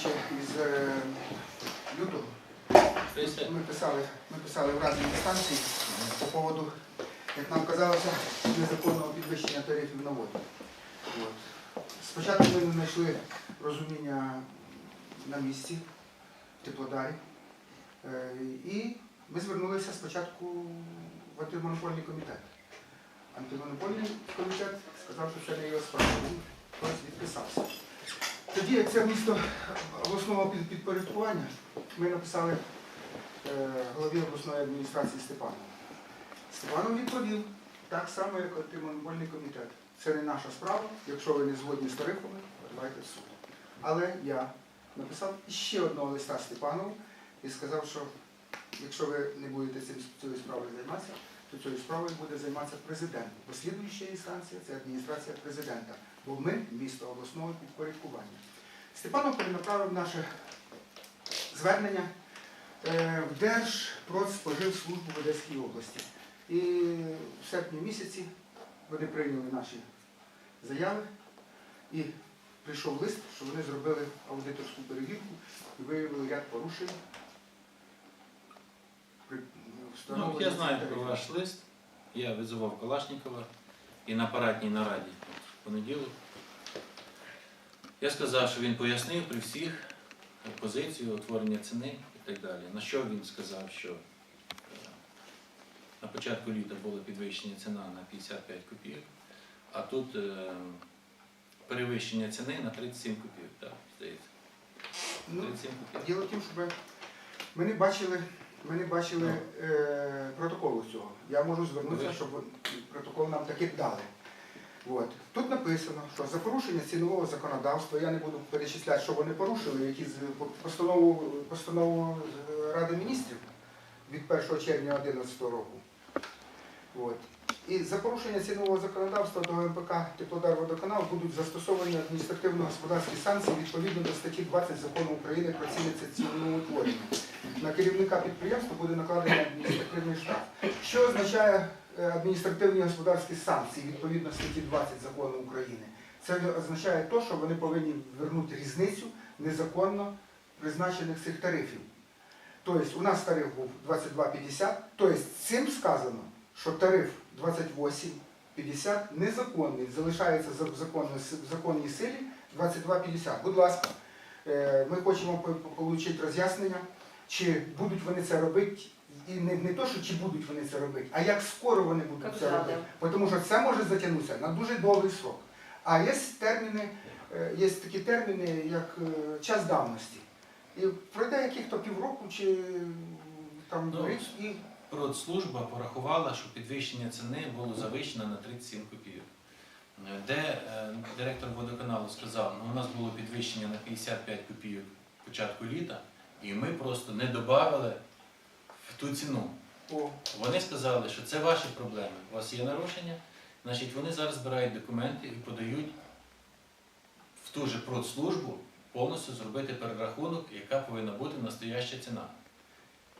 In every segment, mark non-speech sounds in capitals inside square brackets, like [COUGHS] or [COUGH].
ще із е, лютого, ми писали, ми писали в разі інстанції по поводу, як нам казалося, незаконного підвищення тарифів на воду. От. Спочатку ми не знайшли розуміння на місці, в Теплодарі. Е, І ми звернулися спочатку в антимонопольний комітет. Антимонопольний комітет сказав, що це не його справа. Він хтось відписався. Тоді, як це місто обласного під- підпорядкування, ми написали е, голові обласної адміністрації Степанову. Степанов відповів так само, як антимонопольний комітет. Це не наша справа. Якщо ви не згодні з тарифами, давайте в суд. Але я написав ще одного листа Степанову і сказав, що якщо ви не будете цією справою займатися, то цією справою буде займатися президент. Послідуюча інстанція це адміністрація президента, бо ми місто обласного підпорядкування. Степанов перенаправив наше звернення е, в Держпродспоживслужбу в Одеській області. І в серпні місяці вони прийняли наші заяви і прийшов лист, що вони зробили аудиторську перевірку і виявили ряд порушень. ну, я знаю про ваш лист. Я визивав Калашникова і на парадній нараді понеділок. Я сказав, що він пояснив при всіх позицію утворення ціни і так далі. На що він сказав, що е, на початку літа було підвищення ціна на 55 копійок, а тут е, перевищення ціни на 37 копійок, так, здається. Ну, 37 копійок. Діло в тім, що ми- ми не бачили, ми не бачили е, протоколу цього. Я можу звернутися, щоб протокол нам таки дали. От. Тут написано, що за порушення цінового законодавства, я не буду перечисляти, що вони порушили, які з постанову, постанову Ради міністрів від 1 червня 2011 року. От. І за порушення цінового законодавства до МПК Теплодар Водоканал будуть застосовані адміністративно-господарські санкції відповідно до статті 20 закону України про ціни ціноутворення. На керівника підприємства буде накладений адміністративний штраф. Що означає адміністративні господарські санкції відповідно статті 20 закону України? Це означає те, що вони повинні вернути різницю незаконно призначених цих тарифів. Тобто у нас тариф був 22,50, тобто цим сказано, що тариф 28,50 незаконний, залишається в законній силі 22,50. Будь ласка, е, ми хочемо отримати роз'яснення, чи будуть вони це робити, і не, не то, що чи будуть вони це робити, а як скоро вони будуть Як це робити. Тому що це може затягнутися на дуже довгий срок. А є терміни, е, є такі терміни, як е, час давності. І пройде яких-то півроку чи там Ну, рік і Продслужба порахувала, що підвищення ціни було завищено на 37 копійок. Е, Де е, директор водоканалу сказав, ну у нас було підвищення на 55 копійок початку літа, і ми просто не додали ту ціну. Вони сказали, що це ваші проблеми. У вас є нарушення, значить вони зараз збирають документи і подають в ту же продслужбу повністю зробити перерахунок, яка повинна бути настояща ціна.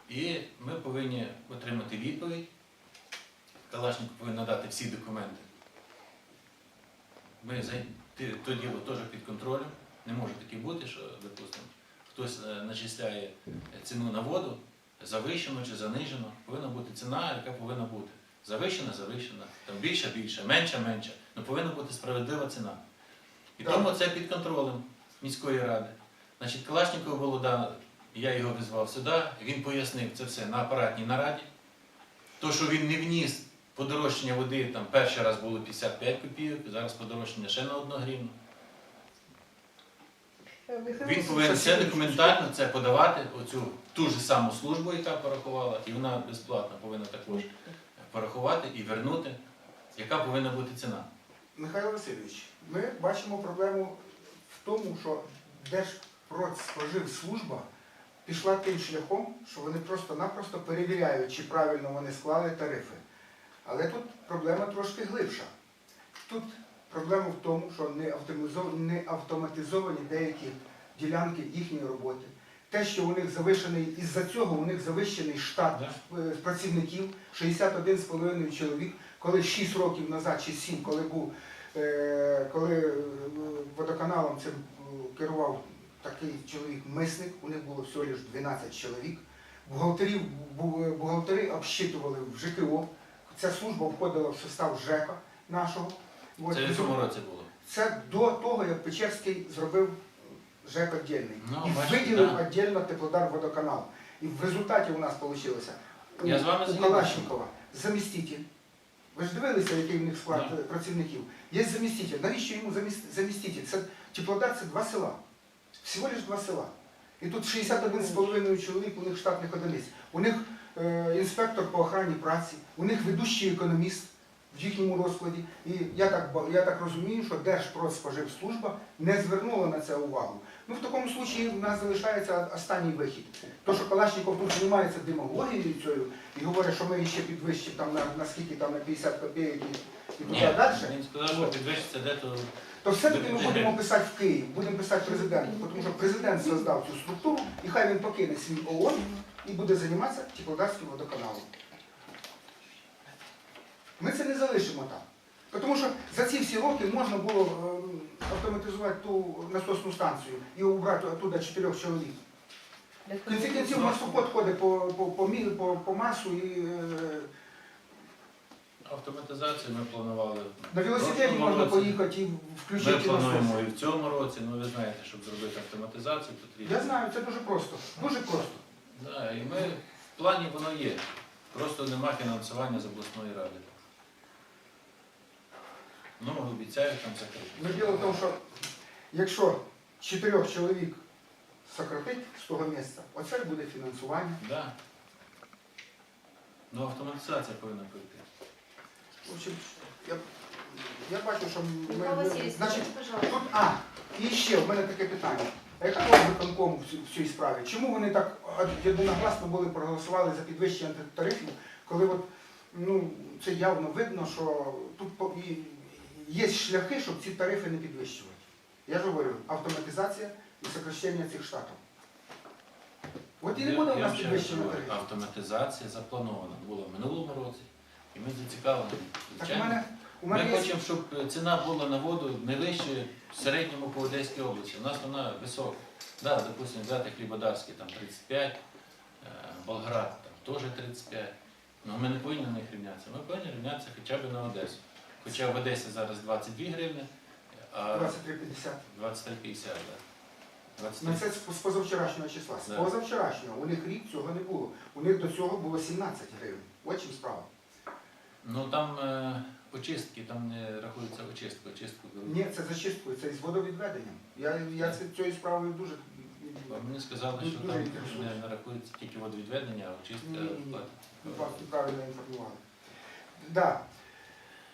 І ми повинні отримати відповідь. Калашник повинен надати всі документи. Ми за то діло теж під контролем. Не може таке бути, що, допустимо, хтось е, начисляє ціну на воду, завищено чи занижено. Повинна бути ціна, яка повинна бути. Завищена, завищена, там більша, більша, менша, менша. Ну повинна бути справедлива ціна. І Так. тому це під контролем міської ради. Значить, Калашніков було дано, я його визвав сюди, він пояснив це все на апаратній нараді. То, що він не вніс подорожчання води, там перший раз було 55 копійок, зараз подорожчання ще на 1 гривну. Він повинен все документально це подавати, оцю ту ж саму службу, яка порахувала, і вона безплатно повинна також порахувати і вернути, яка повинна бути ціна. Михайло Васильович, ми бачимо проблему в тому, що Держпродспоживслужба пішла тим шляхом, що вони просто-напросто перевіряють, чи правильно вони склали тарифи. Але тут проблема трошки глибша. Тут проблема в тому, що не автоматизовані, деякі ділянки їхньої роботи. Те, що у них завищений, із-за цього у них завищений штат Да. е, працівників, 61,5 чоловік, коли 6 років назад чи 7, коли був, е, коли е, водоканалом цим керував такий чоловік мисник, у них було всього лише 12 чоловік. Бухгалтерів, бухгалтери обсчитували в ЖКО. Ця служба входила в состав ЖЕКа нашого. От, Це в цьому році було. це до того, як Печерський зробив ЖЕК віддільний. Ну, і бачите, виділив да. віддільно теплодар водоканал. І в результаті у нас вийшло Я з вами у згідний. Калашникова заміститель. Ви ж дивилися, який в них склад Да. працівників. Є заміститель. Навіщо йому заміс- заміститель? Це теплодар це два села. Всього лиш два села. І тут 61,5 чоловік, у них штатних одиниць. У них е, інспектор по охрані праці, у них ведущий економіст в їхньому розкладі. І я так, я так розумію, що Держпродспоживслужба не звернула на це увагу. Ну, в такому випадку в нас залишається останній вихід. То, що Калашников тут займається демагогією цією і говорить, що ми ще підвищимо там на, на скільки там на 50 копійок і, і туди Ні, далі, він сказав, що підвищиться де-то. то все-таки ми будемо писати в Київ, будемо писати президенту, тому що президент создав цю структуру, і хай він покине свій ООН і буде займатися Теплодарським водоканалом. Ми це не залишимо там. Тому що за ці всі роки можна було ем, автоматизувати ту насосну станцію і убрати оттуда чотирьох чоловік. В кінці кінців марсоход ходить по, по, по, по, по Марсу і е, Автоматизацію ми планували. на велосипеді можна році. поїхати і Ми включити плануємо насос. і в цьому році, ну ви знаєте, щоб зробити автоматизацію, потрібно. Я знаю, це дуже просто. Дуже просто. Да, і ми в плані воно є. Просто нема фінансування з обласної ради. Ну, обіцяють там закрити. Ну, діло в тому, що якщо чотирьох чоловік сократить з того місця, оце буде фінансування. Да. Ну, автоматизація повинна пройти. В общем, я, я бачу, що ми, Михайло ми- Васильевич, значить, скажите, пожалуйста. тут, а, і ще в мене таке питання. А яка роль виконкому в, цій- в цій справі? Чому вони так од- єдиногласно були проголосували за підвищення тарифів, коли от, ну, це явно видно, що тут по- і, є шляхи, щоб ці тарифи не підвищувати. Я ж говорю, автоматизація і сокращення цих штатів. От і не буде у нас говорю, тарифів. Автоматизація запланована була в минулому році, і ми зацікавлені. Так у мене, у Ми є хочемо, щоб ціна була на воду не вище в середньому по Одеській області. У нас вона висока. Да, допустимо, взяти Хлібодарський там 35, е, Болград там теж 35. Ну ми не повинні на них рівнятися. Ми повинні рівнятися хоча б на Одесу. Хоча в Одесі зараз 22 гривні, а 23,50. 23,50. Да. Ну це з позавчорашнього числа. З Да. позавчорашнього. У них рік цього не було. У них до цього було 17 гривень. От чим справа. Ну там е, очистки, там не рахується очистка, очистку беруть. Ні, це зачисткою, це з водовідведенням. Я, я це, цією справою дуже. А Мені сказали, Дуже що там інтересує. не, не рахується тільки водовідведення, а очистка Ні, ні, ні. платить. Ну, Вас неправильно інформували. Да.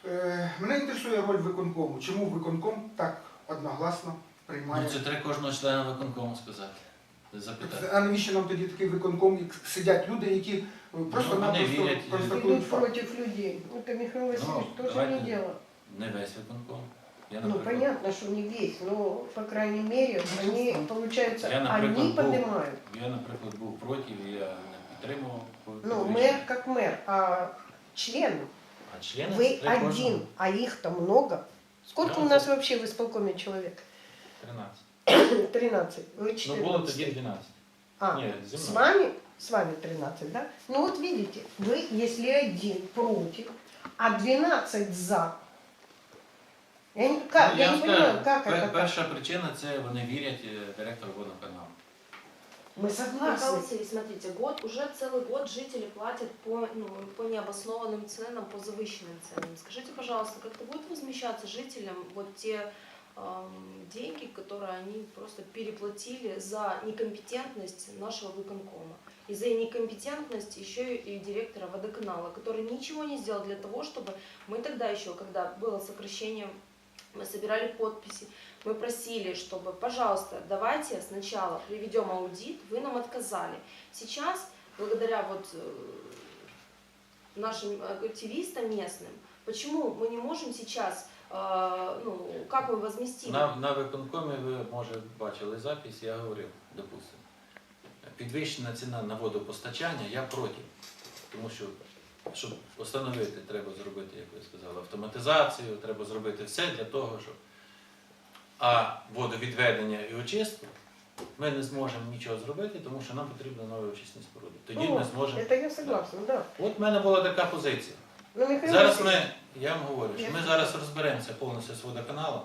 Е, мене інтересує роль виконкому. Чому виконком так одногласно приймає? Ну, це треба кожного члена виконкому сказати. Запитати. А навіщо нам тоді такий виконком, як сидять люди, які е, Ну, вони просто-напросто вірять, і- констатують идут факт? против людей. Это Михаил Васильевич Ну, тоже давайте. не дело. Не весь виконком. Я, Ну, наприклад, понятно, что не весь, но, по крайней мере, они, получается, Я, например, они был- поднимают. я, наприклад, був проти, і я не підтримував. Ну, підвищення. мэр как мэр, а член, А члени вы це треба один, а их-то много. Сколько Да, у это- нас вообще в исполкоме человек? 13. 13, [COUGHS] вы Ну, було 14. тоді 12. А, Ні, зі с мною. вами, с вами 13, да? Ну вот видите, вы, если один против, а 12 за. Я не, как, Ну, я вам не понимаю, скажу, как пер- это так? Перша причина це вони вірять е, директору водоканалу. Мы Михаил согласны. Васильевич, смотрите, год, уже целый год жители платят по, ну, по необоснованным ценам, по завышенным ценам. Скажите, пожалуйста, как-то будет возмещаться жителям вот те деньги, которые они просто переплатили за некомпетентность нашего выконкома? И за некомпетентность еще и директора водоканала, который ничего не сделал для того, чтобы мы тогда еще, когда было сокращение, мы собирали подписи, мы просили, чтобы, пожалуйста, давайте сначала приведем аудит, вы нам отказали. Сейчас, благодаря вот э, нашим активистам местным, почему мы не можем сейчас, э, ну, как мы возместим? На, на виконкомі ви, може, бачили запис, я говорив, допустимо. Підвищена ціна на водопостачання, я проти. Тому що, щоб встановити, треба зробити, як ви сказали, автоматизацію, треба зробити все для того, щоб. А водовідведення і очистку ми не зможемо нічого зробити, тому що нам потрібно нові очисні споруди. Тоді Ну, ми зможемо. Это я согласна, да. От в мене була така позиція. Но Михаил Зараз Васильевич, ми, я вам говорю, що ми зараз розберемося повністю з водоканалом.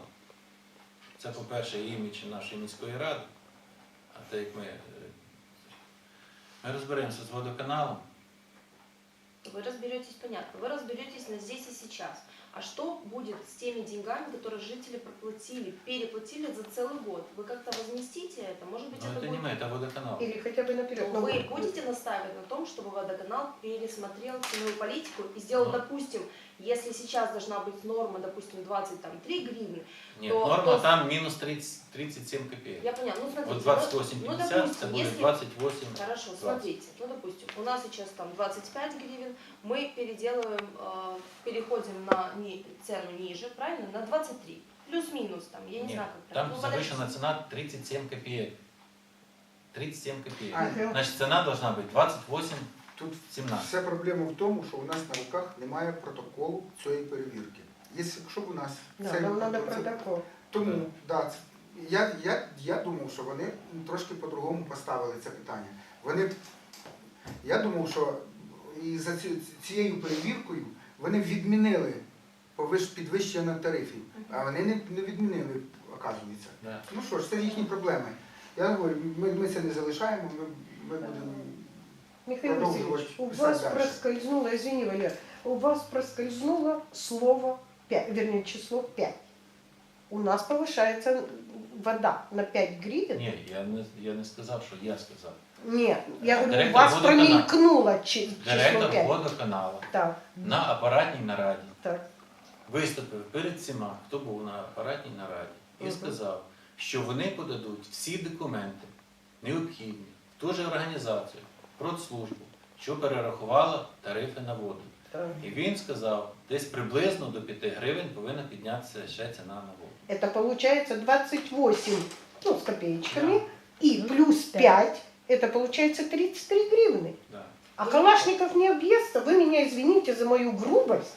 Це, по-перше, імідж нашої міської ради. А те, як ми, е, ми розберемося з водоканалом. Вы разберетесь, понятно, вы разберетесь на здесь и сейчас. А что будет с теми деньгами, которые жители проплатили, переплатили за целый год? Вы как-то возместите это? Может быть, Ну, это не будет... ми, це водоканал. Или хотя бы наперед. Но вы будете настаивать на том, чтобы водоканал пересмотрел ценовую политику и сделал, Ну. допустим, если сейчас должна быть норма, допустим, 23 гривны, Ні, то- норма то- там мінус 30, 37 копійок. я поняла, ну смотрите, От ну, 28,50 це допустим, буде если 28. Хорошо, 20. смотрите, ну допустим, у нас сейчас там 25 гривен, мы переделываем, э, переходим на ни- цену ниже, правильно, на 23, плюс-минус там, я не Ні, знаю как там правильно. Ну, завишена подождите. ціна 37 копійок. 37 копійок. А, Михаил, Значить, ціна должна бути 28, Тут 17. вся проблема в тому, що у нас на руках немає протоколу цієї перевірки. Якщо б у нас Да, це- нам надо це- протокол. Тому да, це- я, я, я думав, що вони трошки по-другому поставили це питання. Вони, я думав, що і за ці- цією перевіркою вони відмінили повиш, підвищення тарифів, а вони не, не відмінили, оказується. Да. Ну що ж, це їхні проблеми. Я говорю, ми, ми це не залишаємо, ми, ми будемо. Михаил Васильевич, у вас дальше. проскользнуло, извини, Валер, у вас проскользнуло слово 5, вернее, число 5. У нас повышается вода на 5 гривен. Ні, я не, я не сказав, що я сказав. Нет, я говорю, у Директор вас водоканала. промелькнуло чи- число Директор 5. водоканалу Так, на апаратній нараді так. виступив перед всіма, хто був на апаратній нараді, і Мгм. сказав, що вони подадуть всі документи необхідні в ту же організацію, продслужбу, що перерахувала тарифи на воду. так. І він сказав, десь приблизно до 5 гривень повинна піднятися ще ціна на воду. Это получается 28, ну, с копеечками, и плюс 5, это получается 33 гривны. Да. А Калашников не объестся, вы меня извините за мою грубость,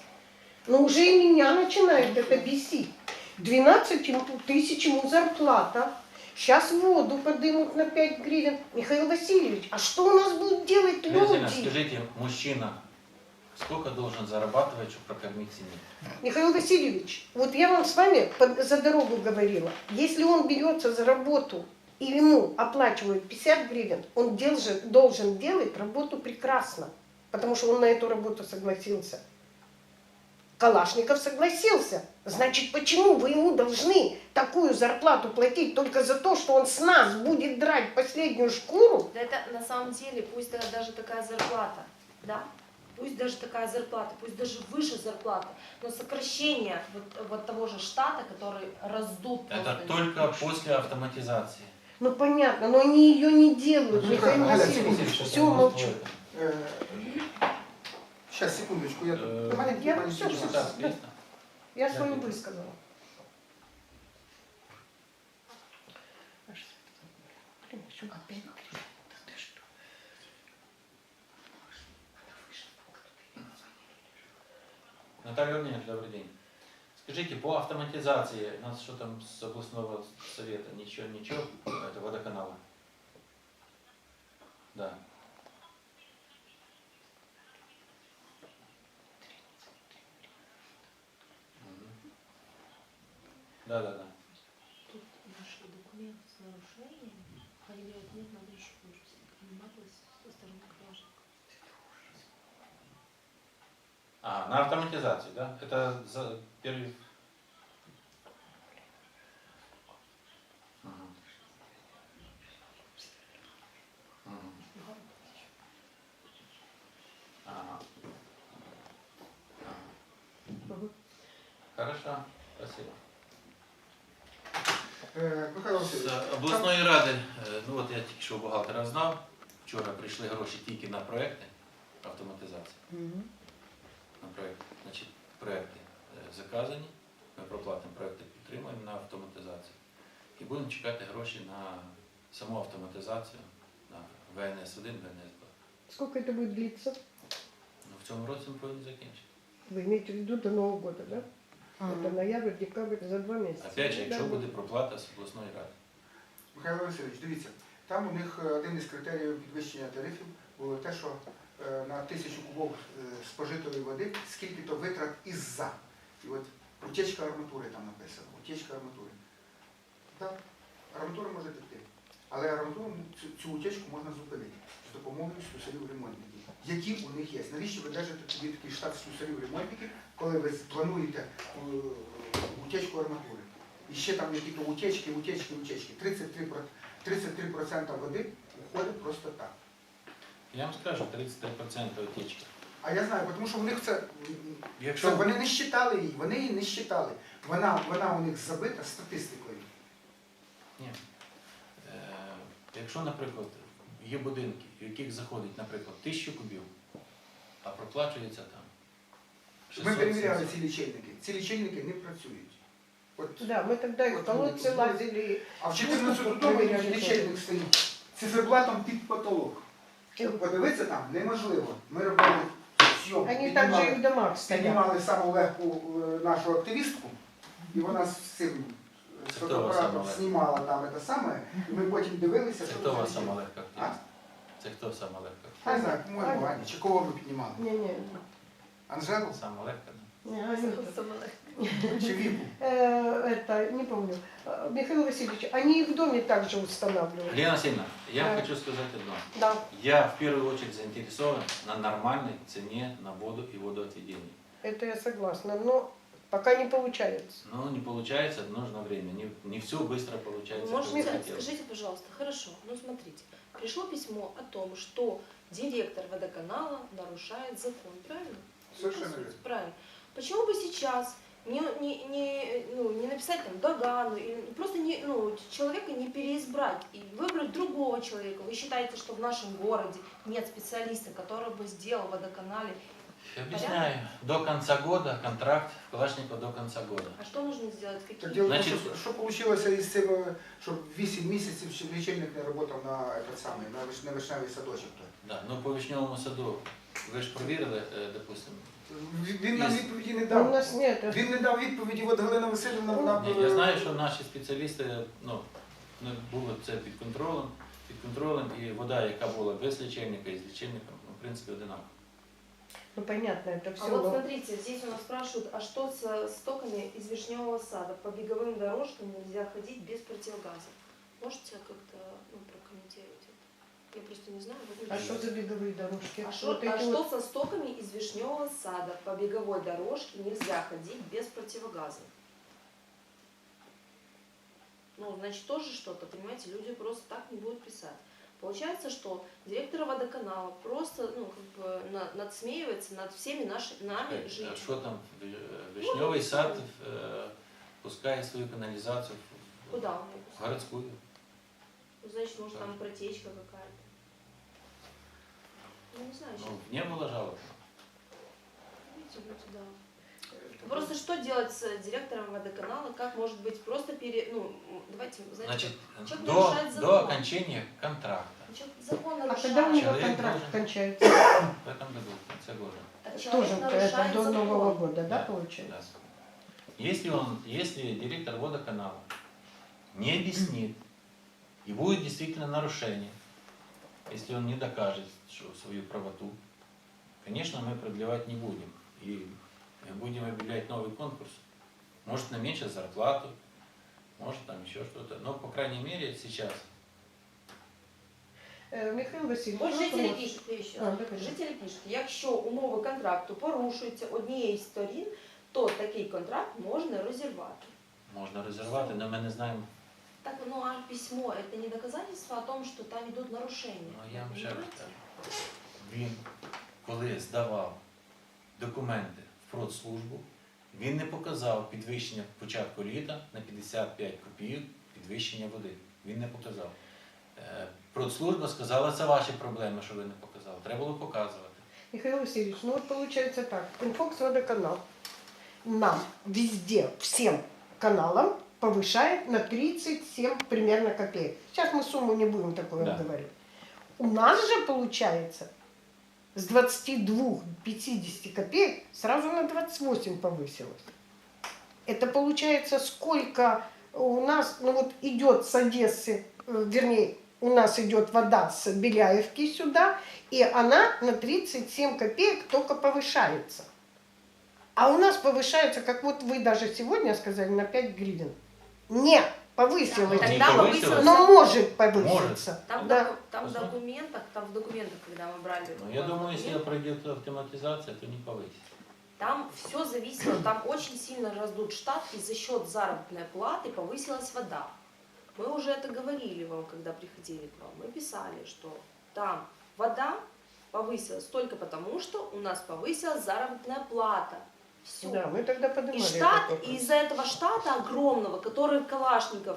но уже и меня начинает это бесить. 12 ему- тысяч ему зарплата, Сейчас воду подымут на 5 гривен. Михаил Васильевич, а что у нас будут делать люди? скажите, мужчина сколько должен зарабатывать, чтобы прокормить семью? Михаил Васильевич, вот я вам с вами за дорогу говорила, если он берется за работу и ему оплачивают 50 гривен, он должен делать работу прекрасно, потому что он на эту работу согласился. Калашников согласился. Значит, почему вы ему должны такую зарплату платить только за то, что он с нас будет драть последнюю шкуру? Да это на самом деле, пусть да- даже такая зарплата, да, пусть даже такая зарплата, пусть даже выше зарплаты, но сокращение вот, вот того же штата, который раздут Это только после автоматизации. Ну понятно, но они ее не делают, Ну, Михаил Васильевич. Все, молчу. Зараз, секундочку, я тут. Мене- я все, все. Я свою высказала. Блин, что опять кричит? Да ты что? Наталья Леонидовна, добрый день. Скажите, по автоматизации, у нас что там с областного совета? Ничего, ничего, это водоканала? Да. На автоматизацию, да? Это за первый... Мгм. Мгм. Ага. Ага. Мгм. Хорошо, спасибо. Е, Михайло З обласної ради, е, ну от я тільки що бухгалтера знав, вчора прийшли гроші тільки на проекти автоматизації На проект. Значить, проекти е, заказані, ми проплатимо проекти, підтримуємо на автоматизацію. І будемо чекати гроші на саму автоматизацію на ВНС-1, ВНС-2. Сколько это будет длиться? Ну, в цьому році ми повинні закінчити. Вы имеете в виду до Нового года, да? Это ноябрь, декабрь, за два месяца. Опять же, Ну, якщо да, буде проплата з обласної ради. Михайло Васильович, дивіться, там у них е, один із критеріїв підвищення тарифів було те, що е, на тисячу кубов е, спожитої води скільки то витрат із-за. І от утечка арматури там написано, утечка арматури. Так, арматура може текти. Але арматуру цю, цю утечку можна зупинити з допомогою слюсарів ремонтників, які у них є. Навіщо ви держите тоді такий штат слюсарів ремонтників, коли ви плануєте е, утечку арматури? І ще там які-то утечки, утечки, утечки. 33%, 33% води уходить просто так. Я вам скажу, 33% утічки. А я знаю, тому що в них це, Якщо це вони не щитали її, вони її не щитали. Вона, вона у них забита статистикою. Ні. Е, якщо, наприклад, є будинки, в яких заходить, наприклад, тисячу кубів, а проплачується там. Ми перевіряли 700. ці лічильники. Ці лічильники не працюють. От, Да, мы тогда и в колодцы лазили. а в 14 домі лічильник стоїть циферблатом під потолок. Подивитися там неможливо. Ми робили зйомку. Они также и піднімали- в домах стоят. Піднімали саму легку е, нашу активістку, і вона з цим з хто у вас фотоапаратом знімала там це саме, і ми потім дивилися, Це що хто у вас сама легка активність? Це хто сама легка? Не знаю, по-моєму, Аня. Аня, чи кого ми піднімали? Не-не. Анжелу Сама легка, не, Анюта. чи Віку? Э, Это, не помню. Михаил Васильевич, они и в доме также устанавливают. Лена Васильевна, я Да. хочу сказать одно. Да. Я в первую очередь заинтересован на нормальной цене на воду и водоотведение. Это я согласна, но пока не получается. Но не получается, нужно время. Не, не все быстро получается. бы хотелось. скажите, пожалуйста, хорошо, ну смотрите, пришло письмо о том, что директор водоканала нарушает закон, правильно? Ну, Совершенно верно. Правильно. Почему бы сейчас не, не, не, ну, не написать там Догану, или просто не, ну, человека не переизбрать и выбрать другого человека? Вы считаете, что в нашем городе нет специалиста, который бы сделал водоканале? Объясняю. До конца года контракт в Калашникова до конца года. А что нужно сделать? Какие? тому, Значить- що, що вийшло із цим, е, щоб 8 місяців лічильник не працював на, этот самий, на, виш- на вишневий садочок. той. Да. Ну по вишневому саду ви ж провірили, е, допустимо. Він- Він нам відповіді не У дав. нас нет. Він не дав відповіді, от Галина Васильівна, вона... Ні, я знаю, що наші спеціалісти ну, не було це під контролем, під контролем, і вода, яка була без лічильника і з лічильником, ну, в принципі, одинакова. Ну понятно, это все. А вот смотрите, здесь у нас спрашивают, а что с стоками из вишневого сада? По беговым дорожкам нельзя ходить без противогаза. Можете как-то ну, прокомментировать это? Я просто не знаю. вот А что за беговые дорожки? А что, Вот а что вот- со стоками из вишневого сада? По беговой дорожке нельзя ходить без противогаза. Ну, значит, тоже что-то, понимаете, люди просто так не будут писать. Получается, что директор водоканала просто, ну, как бы на- надсмеивается над всеми нашими, нами, А жителями. що там, Ві- вишневий сад е, пускає свою каналізацію в- Куда он ее в пускает? городську. Ну, значит, может, там Так. протечка какая-то. Ну, не знаю, Ну, сейчас. не було жалоб. Видите, люди, да. Просто что делать с директором водоканала? Как может быть просто пере... Ну, давайте, знаете, Значить, Человек до, нарушает до закон. окончания контракта человек закон А нарушает. когда у него Человек контракт должен- кончается? в этом году, в конце года. А человек Тоже нарушает это до закон. Нового года, да, Да, получается? Да. Если он, если директор водоканала не объяснит и будет действительно нарушение, если он не докажет что, свою правоту, конечно, мы продлевать не будем. И будем объявлять новый конкурс. Может, на меньшую зарплату, может, там еще что-то. Но, по крайней мере, сейчас Э, Михаил Васильевич, Вот жители вопрос. пишуть, дивіться, А, давай. жителі пишуть, якщо умови контракту порушуються однією з сторін, то такий контракт можна розірвати. можно разорвать, но мы не знаем, Так, ну а письмо это не доказательство о том, что там идут нарушения. Ну, я вам ще раз Понимаете? кажу. Він, коли здавав документи в продслужбу, він не показав підвищення початку літа на 55 копійок підвищення води. Він не показав. Е, Продслужба сказала, це ваші проблеми, що ви не показали. Треба було показувати. Михаил Васильевич, ну вот получается так. Инфокс водоканал нам везде, всем каналам повышает на 37 примерно копеек. Сейчас мы сумму не будем такое Да. говорить. У нас же получается с 22-50 копеек сразу на 28 повысилось. Это получается сколько у нас, ну вот идет с Одессы, э, вернее, у нас идет вода с Беляевки сюда, и она на 37 копеек только повышается. А у нас повышается, как вот вы даже сегодня сказали, на 5 гривен. Не, повысилось. Не Тогда повысилось. повысилось. Но может повыситься. Там, в Да. доку- там в документах, там в документах, когда мы брали. Ну, я э, думаю, если пройдет автоматизация, то не повысится. Там все зависело, там очень сильно раздут штат, и за счет заработной платы повысилась вода. Мы уже это говорили вам, когда приходили к вам. Мы писали, что там вода повысилась только потому, что у нас повысилась заработная плата. Все. Да, мы тогда поднимали И штат, из-за этого штата огромного, который Калашников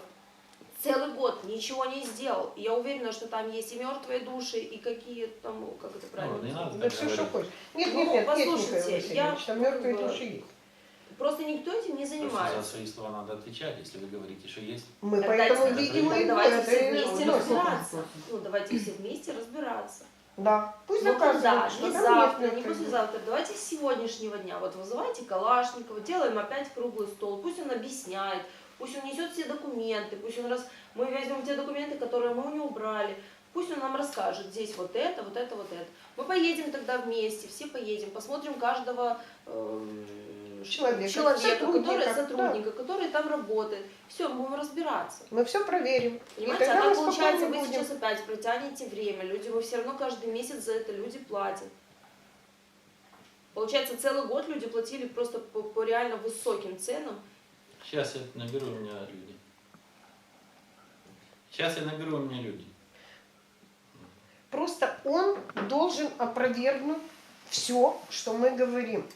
целый год ничего не сделал. И я уверена, что там есть и мертвые души, и какие там, ну, как это правильно Ну, не надо Да все, что хочешь. Нет, Ну, нет, нет, нет, послушайте, Михаил Васильевич, я там мертвые бы- души есть. Просто никто этим не Просто за занимается. свои слова надо отвечать, если вы говорите, что есть. Мы Тогда поэтому это- видим давайте это все вместе разбираться. Ну, давайте все вместе разбираться. Да, пусть Но когда? доказывают, что Не завтра, не послезавтра. Давайте с сегодняшнего дня. Вот вызывайте Калашникова, делаем опять круглый стол. Пусть он объясняет, пусть он несет все документы, пусть он раз... Мы возьмем те документы, которые мы у него убрали. Пусть он нам расскажет, здесь вот это, вот это, вот это. Мы поедем тогда вместе, все поедем, посмотрим каждого эм, Человека, человека сотрудника, который, да. сотрудника, который там работает. Все, мы будем разбираться. Мы все проверим. Понимаете, и а тогда так мы получается, вы будем. сейчас опять протянете время. Люди, вы все равно каждый месяц за это люди платят. Получается, целый год люди платили просто по, по реально высоким ценам. Сейчас я наберу у меня люди. Сейчас я наберу у меня люди. Просто он должен опровергнуть все, что мы говорим.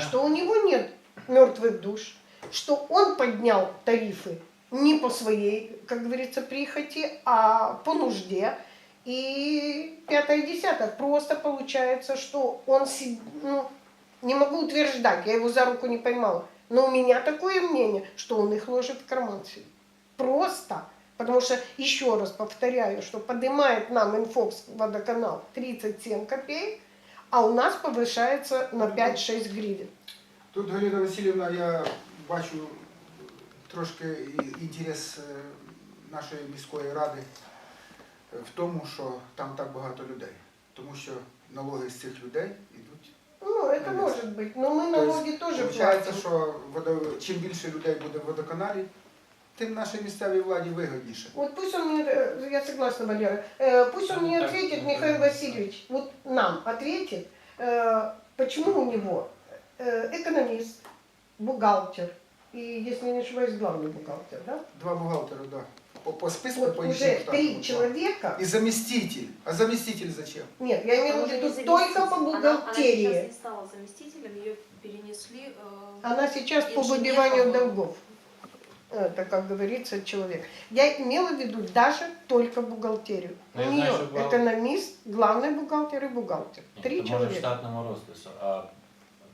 Что у него нет мертвых душ, что он поднял тарифы не по своей, как говорится, прихоти, а по нужде. И пятое десятое. Просто получается, что он ну, не могу утверждать, я его за руку не поймала. Но у меня такое мнение, что он их ложит в карман. Просто. Потому что, еще раз повторяю, что поднимает нам Инфокс водоканал 37 копеек, а у нас повышается на 5-6 гривен. Тут, Галина Васильівна, я бачу трошки і- інтерес е, нашої міської ради е, в тому, що там так багато людей. Тому що налоги з цих людей йдуть. Ну, это Конечно. может быть. Но мы налоги тоже Виходить, платим. що водо- чим більше людей буде в водоканалі, тим нашій місцевій владі вигодніше. Вот пусть он мне, э, я согласна, Валера, э, пусть он мне Так, ответит, ну, Михаил да. Васильевич, вот нам ответит, э, почему у него э, экономист, бухгалтер, и, если не ошибаюсь, главный бухгалтер, да? Два бухгалтера, да. По, по списку Вот по уже іншим штатам, три от, да. человека, І заміститель. А заміститель зачем? нет, я имею в Она уже виду не только заместитель. по Она, она бухгалтерии. сейчас не стала заместителем, ее перенесли. э, Она сейчас по Инженер, выбиванию по-моему. долгов. Это, как говорится, человек. Я имела в виду даже только бухгалтерию. Ну, У я нее знаю, что бухгал- экономист, главный бухгалтер и бухгалтер. Ні, Три то може человека. штатному розпису, а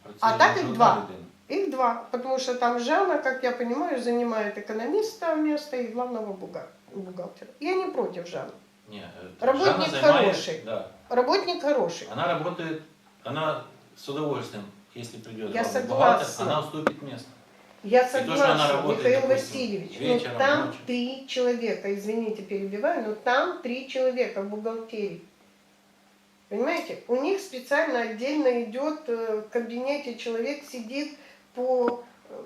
працює А так може їх одна два. людина. Их два, потому что там Жанна, как я понимаю, занимает экономиста место и главного буга- бухгалтера. Я не против Жанны. Ні, е, Работник Жанна займає- хороший. Да. Работник хороший. Она работает, она с удовольствием, если придет Я главный бухгалтер, согласна. она уступит место. Я то, что она согласна, работает, Михаил допустим, Васильевич. вечером, но там ночью. три человека, извините, перебиваю, но там три человека в бухгалтерии. Понимаете? У них специально отдельно идет э, в кабинете человек сидит по, э,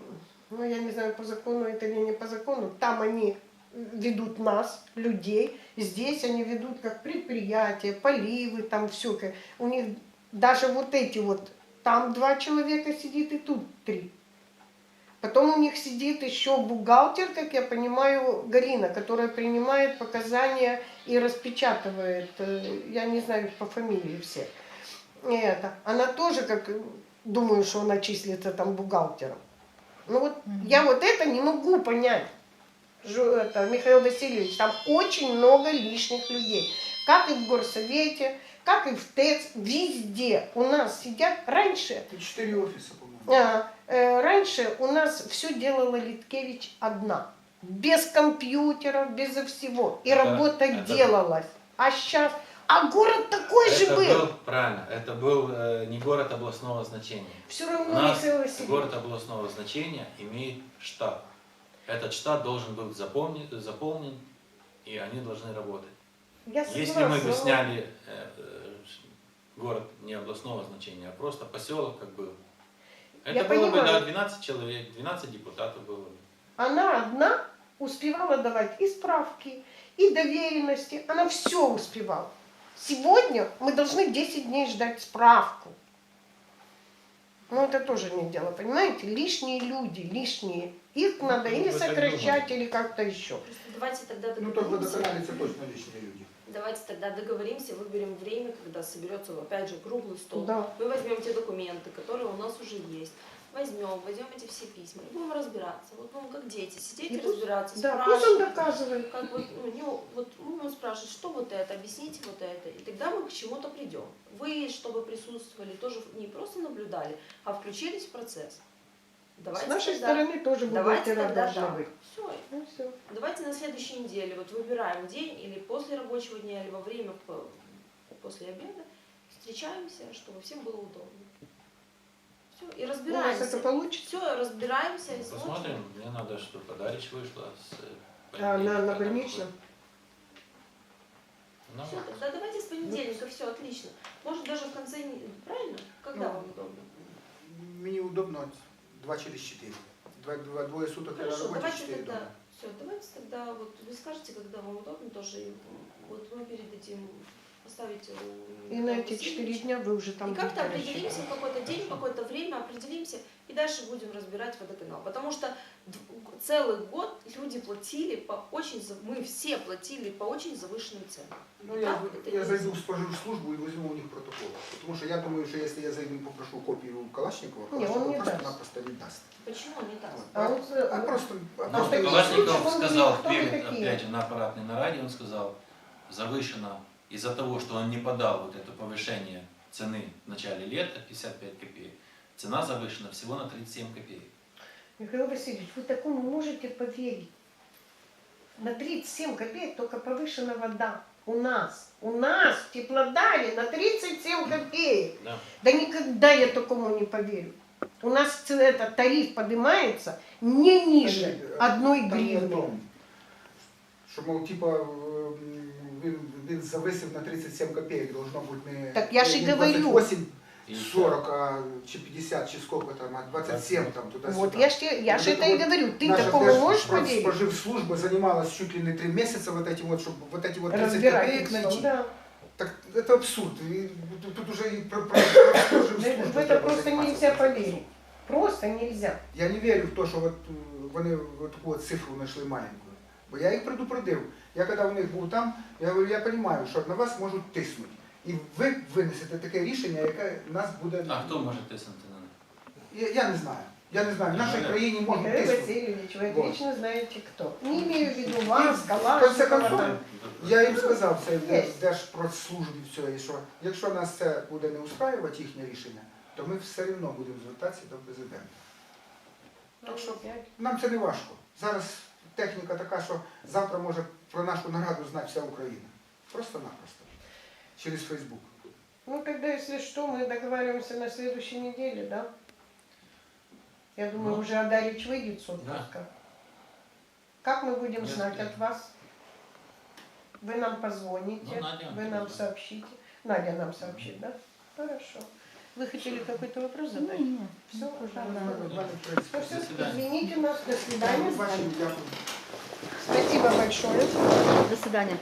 ну я не знаю, по закону это или не по закону, там они ведут нас, людей, здесь они ведут как предприятия, поливы, там все. У них даже вот эти вот, там два человека сидит и тут три. Потом у них сидит еще бухгалтер, как я понимаю, Галина, которая принимает показания и распечатывает, э, я не знаю по фамилии все. И Это. Она тоже, как думаю, что она числится там бухгалтером. Ну вот я вот это не могу понять. Это, Михаил Васильевич, там очень много лишних людей. Как и в горсовете, как и в ТЭЦ, везде у нас сидят раньше Тут чотири офіси, по-моєму. а, э, раньше у нас все делала Литкевич одна. Без компьютеров, без всего. И Это- работа это- делалась. А сейчас... А город такой же это был. был, правильно, это был э, не город областного значения. Все У равно, нас Михаил Васильевич. город областного значения имеет штат. Этот штат должен быть заполнен, заполнен, и они должны работать. Я Если согласна. мы бы сняли э, э, город не областного значения, а просто поселок, как был, это Я было бы понимаю. да, 12 человек, 12 депутатов было бы. Она одна успевала давать и справки, и доверенности. Она все успевала. Сегодня мы должны 10 дней ждать справку. Ну, это тоже не дело, понимаете? Лишние люди, лишние. Их надо Ну, или сокращать, или как-то еще. Давайте тогда Ну, то в точно лишні люди. Давайте тогда договоримся, выберем время, когда соберется, опять же, круглый стол. Да. Мы возьмем те документы, которые у нас уже есть. Возьмем, возьмем эти все письма и будем разбираться. Вот, ну, как дети, сидеть И и, пусть- разбираться, Да, пусть он спрашивать. доказывает. Как вот, ну, не, вот мы будем спрашивать, что вот это, объясните вот это, и тогда мы к чему-то придем. Вы, чтобы присутствовали, тоже не просто наблюдали, а включились в процесс. Давайте С нашей тогда, стороны тоже давайте бухгалтера тогда должны так. быть. Все, Ну, все. Давайте на следующей неделе вот выбираем день или после рабочего дня, или во время по- после обеда встречаемся, чтобы всем было удобно. Все, и У нас разбираемся. это получится. Все, разбираемся смотрим. Посмотрим, мне надо, чтобы Подарич вышла с э, А, на, на больничном. Ну, Все, тогда давайте с понедельника, все, отлично. Может даже в конце, не- правильно? Когда Ну, вам удобно? Мені удобно 2 через 4. Два, два, двое суток Хорошо, на работе, давайте 4 тогда, дома. все, давайте тогда, вот вы скажете, когда вам удобно тоже, и, вот мы перед этим поставите у И на эти четыре дня вы уже там и как-то определимся в какой-то день, в какое-то время, определимся, и дальше будем разбирать водоканал. Потому что целый год люди платили по очень, за- мы все платили по очень завышенным ценам. Ну, я, я зайду в споживслужбу и возьму у них протокол. Потому что я думаю, что если я зайду и попрошу копию Калашникова, Не, он Калашников не даст. просто-напросто не даст. Почему не так? Вот. А он, э, а просто, а просто Калашников он сказал опять на аппаратной нараде, он сказал, завышено из-за того, что он не подал вот это повышение цены в начале лета, 55 копеек, цена завышена всего на 37 копеек. Михаил Васильевич, вы такому можете поверить? На 37 копеек только повышена вода. У нас. У нас в Теплодаре на 37 копеек. Да. Да никогда я такому не поверю. У нас этот тариф поднимается не ниже одной не в гривны. Що, мов, типа, він, він зависив на 37 копеек, должно бути не, Так я ж і не говорю. 28, И 40, а, чи 50, чи сколько там, а 27 там, туда-сюда. Вот я ж, те- я ж Вот это это и вот говорю. Ты Наша такому Держ- можешь Спро- поверить? Споживслужба занималась чуть ли не три месяца вот этим вот, чтобы вот эти вот 30 копеек Разбирательством, найти. да. Так это абсурд. И тут, тут уже и про, про, про споживслужбу В это треба просто займатися. нельзя поверить. Просто нельзя. Я не вірю в те, що от, е, вони от таку от цифру знайшли маленьку. Бо я їх предупредив. Я коли в них був там, я говорю, я розумію, що на вас можуть тиснути. І ви винесете таке рішення, яке нас буде. А кто может тиснути на них? Я, я не знаю. Я не знаю. В нашій Ну, країні Михаил тиснути. Васильевич, вы Вот. отлично знаете кто. Не имею в виду вас, Калашникова. Я їм сказав це в. Держпродслужбі все, і що якщо нас це буде не устраювати їхнє рішення, то ми все одно будемо звертатися до президента. Так що нам це не важко. Зараз техніка така, що завтра може про нашу нараду знати вся Україна. Просто-напросто. Через Фейсбук. Ну, тогда, если что, мы договариваемся на следующей неделе, да? Я думаю, Ну. уже Адарич выйдет с отпуска. Как мы будем Я знать успею. от вас? Вы нам позвоните, Ну, Надя вы нам сообщите. Надя нам сообщит, да? Хорошо. Вы хотели какой-то вопрос задать? Все, У мене- у мене, в принципі, Ну, все, извините нас, до свидания. Спасибо большое. До свидания.